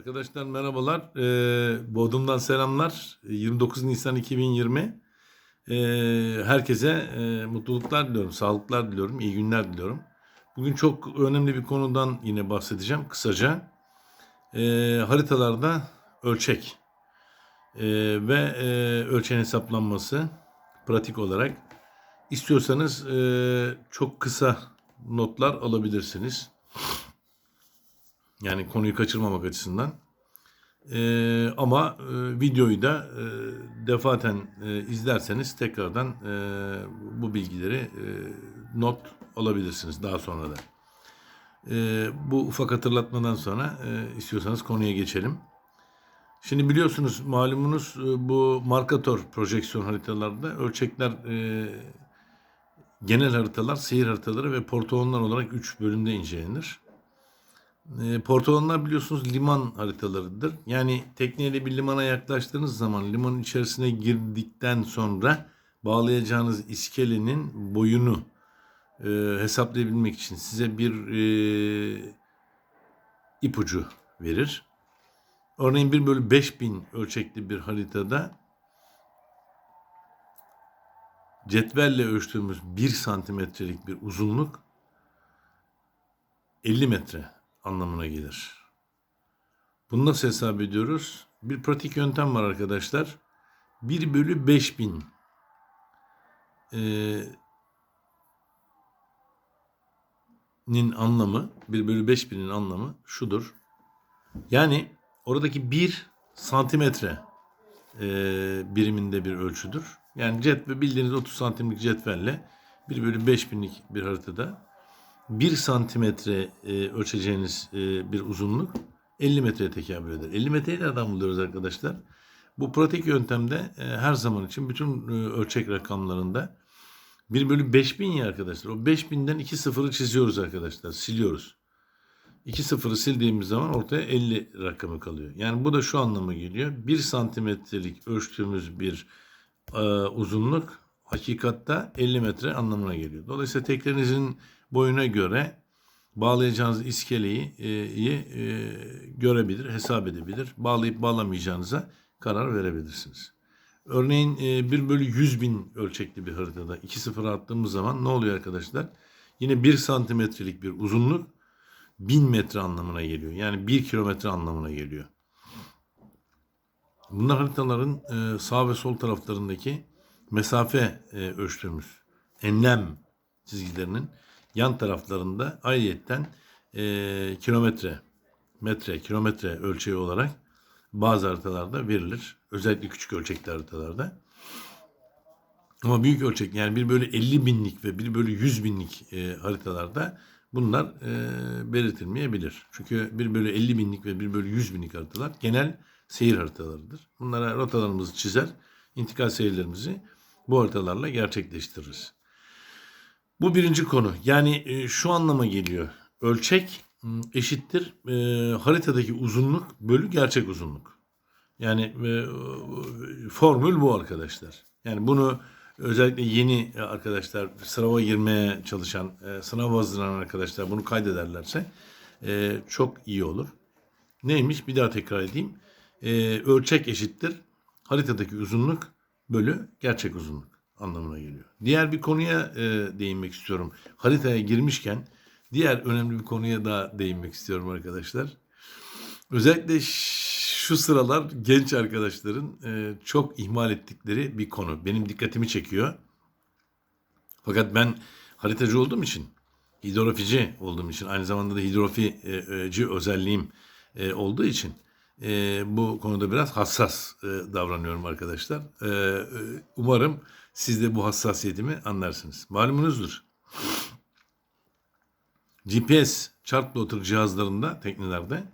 Arkadaşlar merhabalar. Ee, Bodrum'dan selamlar. 29 Nisan 2020. Ee, herkese e, mutluluklar diliyorum, sağlıklar diliyorum, iyi günler diliyorum. Bugün çok önemli bir konudan yine bahsedeceğim kısaca. Ee, haritalarda ölçek ee, ve e, ölçeğin hesaplanması pratik olarak. İstiyorsanız e, çok kısa notlar alabilirsiniz. Yani konuyu kaçırmamak açısından. Ee, ama e, videoyu da e, defaten e, izlerseniz tekrardan e, bu bilgileri e, not alabilirsiniz daha sonra da. E, bu ufak hatırlatmadan sonra e, istiyorsanız konuya geçelim. Şimdi biliyorsunuz malumunuz e, bu markatör projeksiyon haritalarda ölçekler e, genel haritalar, seyir haritaları ve portoğonlar olarak 3 bölümde incelenir. E, portoğonlar biliyorsunuz liman haritalarıdır. Yani tekneyle bir limana yaklaştığınız zaman limanın içerisine girdikten sonra bağlayacağınız iskelenin boyunu e, hesaplayabilmek için size bir e, ipucu verir. Örneğin 1 bölü 5000 ölçekli bir haritada cetvelle ölçtüğümüz 1 santimetrelik bir uzunluk 50 metre anlamına gelir. Bunu nasıl hesap ediyoruz? Bir pratik yöntem var arkadaşlar. 1 bölü 5000 ee, nin anlamı 1 bölü 5000'in anlamı şudur. Yani oradaki 1 santimetre e, biriminde bir ölçüdür. Yani cetvel bildiğiniz 30 santimlik cetvelle 1 bölü 5000'lik bir haritada 1 santimetre e, ölçeceğiniz e, bir uzunluk 50 metreye tekabül eder. 50 metreyi nereden buluyoruz arkadaşlar? Bu pratik yöntemde e, her zaman için bütün e, ölçek rakamlarında 1 bölü 5000 ya arkadaşlar. O 5000'den 2 sıfırı çiziyoruz arkadaşlar. Siliyoruz. 2 sıfırı sildiğimiz zaman ortaya 50 rakamı kalıyor. Yani bu da şu anlama geliyor. 1 santimetrelik ölçtüğümüz bir e, uzunluk hakikatta 50 metre anlamına geliyor. Dolayısıyla teklerinizin boyuna göre bağlayacağınız iskeleyi e, e, görebilir, hesap edebilir. Bağlayıp bağlamayacağınıza karar verebilirsiniz. Örneğin e, 1 bölü 100 bin ölçekli bir haritada 2 sıfır attığımız zaman ne oluyor arkadaşlar? Yine 1 santimetrelik bir uzunluk 1000 metre anlamına geliyor. Yani 1 kilometre anlamına geliyor. Bunlar haritaların e, sağ ve sol taraflarındaki mesafe e, ölçtüğümüz enlem çizgilerinin yan taraflarında ayrıyetten e, kilometre, metre, kilometre ölçeği olarak bazı haritalarda verilir. Özellikle küçük ölçekli haritalarda. Ama büyük ölçek yani 1 bölü 50 binlik ve 1 bölü 100 binlik e, haritalarda bunlar e, belirtilmeyebilir. Çünkü 1 bölü 50 binlik ve 1 bölü 100 binlik haritalar genel seyir haritalarıdır. Bunlara rotalarımızı çizer, intikal seyirlerimizi bu haritalarla gerçekleştiririz. Bu birinci konu. Yani e, şu anlama geliyor. Ölçek eşittir e, haritadaki uzunluk bölü gerçek uzunluk. Yani e, formül bu arkadaşlar. Yani bunu özellikle yeni arkadaşlar sınava girmeye çalışan, e, sınav hazırlanan arkadaşlar bunu kaydederlerse e, çok iyi olur. Neymiş? Bir daha tekrar edeyim. E, ölçek eşittir haritadaki uzunluk bölü gerçek uzunluk anlamına geliyor. Diğer bir konuya e, değinmek istiyorum. Haritaya girmişken diğer önemli bir konuya da değinmek istiyorum arkadaşlar. Özellikle şu sıralar genç arkadaşların e, çok ihmal ettikleri bir konu. Benim dikkatimi çekiyor. Fakat ben haritacı olduğum için, hidrografici olduğum için, aynı zamanda da hidrografici özelliğim e, olduğu için e, bu konuda biraz hassas e, davranıyorum arkadaşlar. E, e, umarım siz de bu hassasiyetimi anlarsınız. Malumunuzdur. GPS chart plotter cihazlarında, teknelerde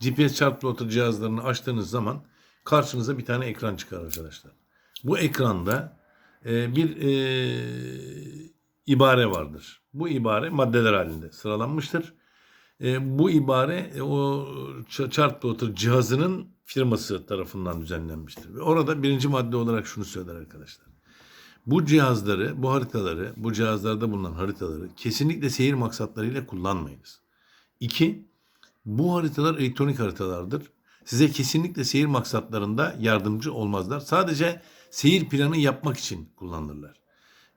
GPS chart plotter cihazlarını açtığınız zaman karşınıza bir tane ekran çıkar arkadaşlar. Bu ekranda e, bir e, ibare vardır. Bu ibare maddeler halinde sıralanmıştır. E, bu ibare e, o chart plotter cihazının firması tarafından düzenlenmiştir. Ve orada birinci madde olarak şunu söyler arkadaşlar. Bu cihazları, bu haritaları, bu cihazlarda bulunan haritaları kesinlikle seyir maksatlarıyla kullanmayınız. İki, bu haritalar elektronik haritalardır. Size kesinlikle seyir maksatlarında yardımcı olmazlar. Sadece seyir planı yapmak için kullanırlar.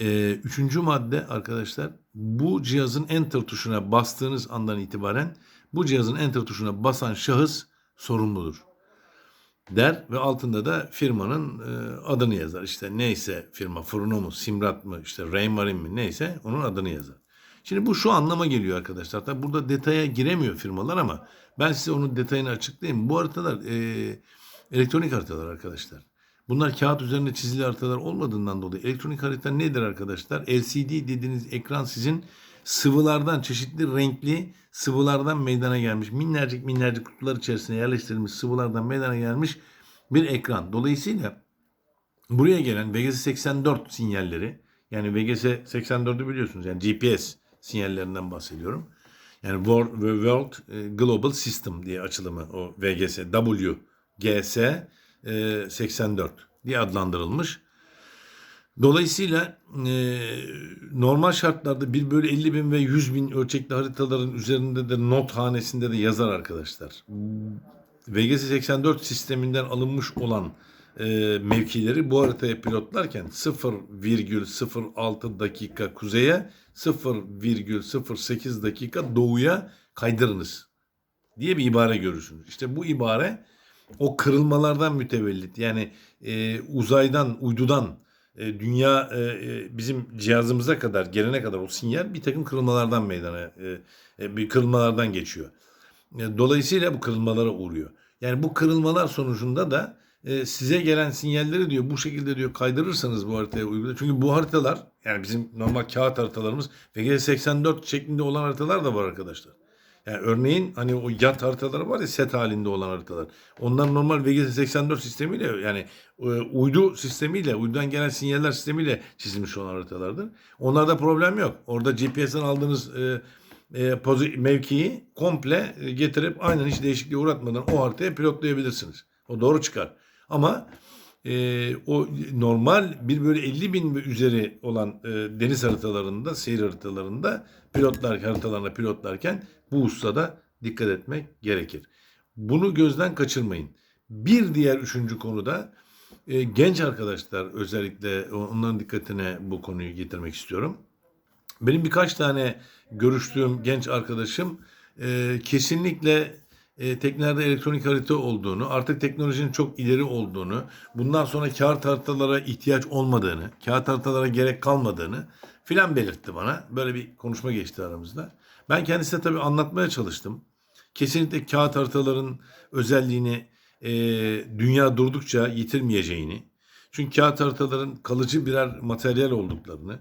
Ee, üçüncü madde arkadaşlar bu cihazın enter tuşuna bastığınız andan itibaren bu cihazın enter tuşuna basan şahıs sorumludur der ve altında da firmanın e, adını yazar. İşte neyse firma Furno mu, Simrat mı, işte Raymarin mi neyse onun adını yazar. Şimdi bu şu anlama geliyor arkadaşlar. Tabi burada detaya giremiyor firmalar ama ben size onun detayını açıklayayım. Bu haritalar e, elektronik haritalar arkadaşlar. Bunlar kağıt üzerinde çizili haritalar olmadığından dolayı elektronik harita nedir arkadaşlar? LCD dediğiniz ekran sizin sıvılardan, çeşitli renkli sıvılardan meydana gelmiş, minnacık minnacık kutular içerisine yerleştirilmiş sıvılardan meydana gelmiş bir ekran. Dolayısıyla buraya gelen VGS 84 sinyalleri, yani VGS 84'ü biliyorsunuz yani GPS sinyallerinden bahsediyorum. Yani World, World e, Global System diye açılımı o VGS, WGS 84 diye adlandırılmış. Dolayısıyla e, normal şartlarda 1 bölü 50 bin ve 100 bin ölçekli haritaların üzerinde de not hanesinde de yazar arkadaşlar. VGS 84 sisteminden alınmış olan e, mevkileri bu haritaya pilotlarken 0,06 dakika kuzeye 0,08 dakika doğuya kaydırınız diye bir ibare görürsünüz. İşte bu ibare o kırılmalardan mütevellit yani e, uzaydan, uydudan e, dünya e, e, bizim cihazımıza kadar gelene kadar o sinyal bir takım kırılmalardan meydana e, e, bir kırılmalardan geçiyor. E, dolayısıyla bu kırılmalara uğruyor. Yani bu kırılmalar sonucunda da e, size gelen sinyalleri diyor bu şekilde diyor kaydırırsanız bu haritaya uygula. Çünkü bu haritalar yani bizim normal kağıt haritalarımız VG 84 şeklinde olan haritalar da var arkadaşlar. Yani örneğin hani o yat haritaları var ya set halinde olan haritalar. Onlar normal VGS 84 sistemiyle yani e, uydu sistemiyle, uydudan gelen sinyaller sistemiyle çizilmiş olan haritalardır. Onlarda problem yok. Orada GPS'ten aldığınız e, e, mevkiyi komple e, getirip aynen hiç değişikliğe uğratmadan o haritaya pilotlayabilirsiniz. O doğru çıkar. Ama e, o normal bir böyle 50 bin ve üzeri olan e, deniz haritalarında, seyir haritalarında pilotlar haritalarına pilotlarken bu ustada dikkat etmek gerekir. Bunu gözden kaçırmayın. Bir diğer üçüncü konuda e, genç arkadaşlar özellikle onların dikkatine bu konuyu getirmek istiyorum. Benim birkaç tane görüştüğüm genç arkadaşım e, kesinlikle e, teknelerde elektronik harita olduğunu, artık teknolojinin çok ileri olduğunu, bundan sonra kağıt haritalara ihtiyaç olmadığını, kağıt haritalara gerek kalmadığını filan belirtti bana. Böyle bir konuşma geçti aramızda. Ben kendisine tabii anlatmaya çalıştım. Kesinlikle kağıt haritaların özelliğini e, dünya durdukça yitirmeyeceğini, çünkü kağıt haritaların kalıcı birer materyal olduklarını,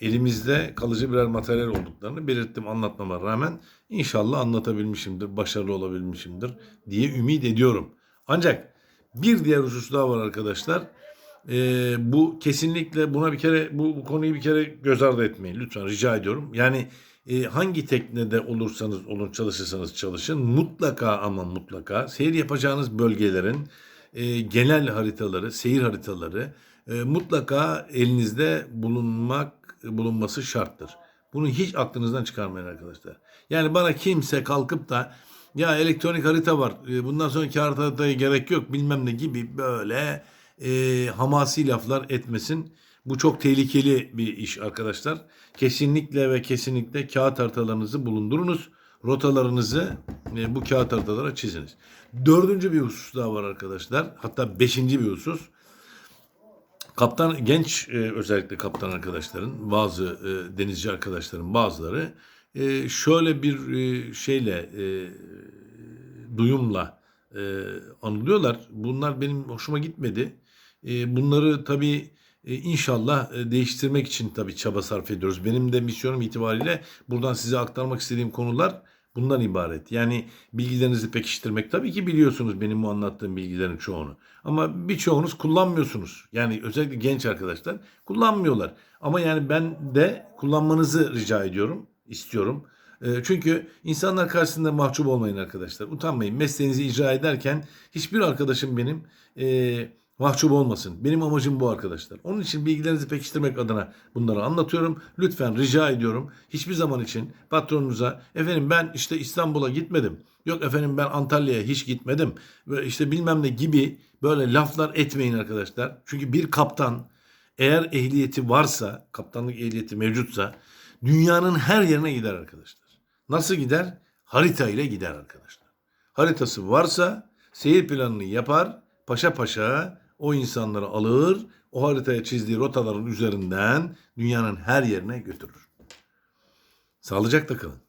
elimizde kalıcı birer materyal olduklarını belirttim anlatmama rağmen inşallah anlatabilmişimdir, başarılı olabilmişimdir diye ümit ediyorum. Ancak bir diğer husus daha var arkadaşlar. Ee, bu kesinlikle buna bir kere bu, bu konuyu bir kere göz ardı etmeyin lütfen rica ediyorum. Yani e, hangi teknede olursanız olun çalışırsanız çalışın mutlaka ama mutlaka seyir yapacağınız bölgelerin e, genel haritaları, seyir haritaları mutlaka elinizde bulunmak bulunması şarttır. Bunu hiç aklınızdan çıkarmayın arkadaşlar. Yani bana kimse kalkıp da ya elektronik harita var e, bundan sonraki haritaya gerek yok bilmem ne gibi böyle e, hamasi laflar etmesin. Bu çok tehlikeli bir iş arkadaşlar. Kesinlikle ve kesinlikle kağıt haritalarınızı bulundurunuz. Rotalarınızı e, bu kağıt haritalara çiziniz. Dördüncü bir husus daha var arkadaşlar. Hatta beşinci bir husus. Kaptan genç e, özellikle kaptan arkadaşların bazı e, denizci arkadaşların bazıları e, şöyle bir e, şeyle e, duyumla e, anılıyorlar. Bunlar benim hoşuma gitmedi. E, bunları tabii e, inşallah e, değiştirmek için tabii çaba sarf ediyoruz. Benim de misyonum itibariyle buradan size aktarmak istediğim konular bundan ibaret. Yani bilgilerinizi pekiştirmek. Tabii ki biliyorsunuz benim bu anlattığım bilgilerin çoğunu. Ama birçoğunuz kullanmıyorsunuz. Yani özellikle genç arkadaşlar kullanmıyorlar. Ama yani ben de kullanmanızı rica ediyorum, istiyorum. E, Çünkü insanlar karşısında mahcup olmayın arkadaşlar. Utanmayın. Mesleğinizi icra ederken hiçbir arkadaşım benim e, mahcup olmasın. Benim amacım bu arkadaşlar. Onun için bilgilerinizi pekiştirmek adına bunları anlatıyorum. Lütfen rica ediyorum. Hiçbir zaman için patronunuza efendim ben işte İstanbul'a gitmedim. Yok efendim ben Antalya'ya hiç gitmedim. Ve işte bilmem ne gibi böyle laflar etmeyin arkadaşlar. Çünkü bir kaptan eğer ehliyeti varsa, kaptanlık ehliyeti mevcutsa dünyanın her yerine gider arkadaşlar. Nasıl gider? Harita ile gider arkadaşlar. Haritası varsa seyir planını yapar, paşa paşa o insanları alır, o haritaya çizdiği rotaların üzerinden dünyanın her yerine götürür. Sağlıcakla kalın.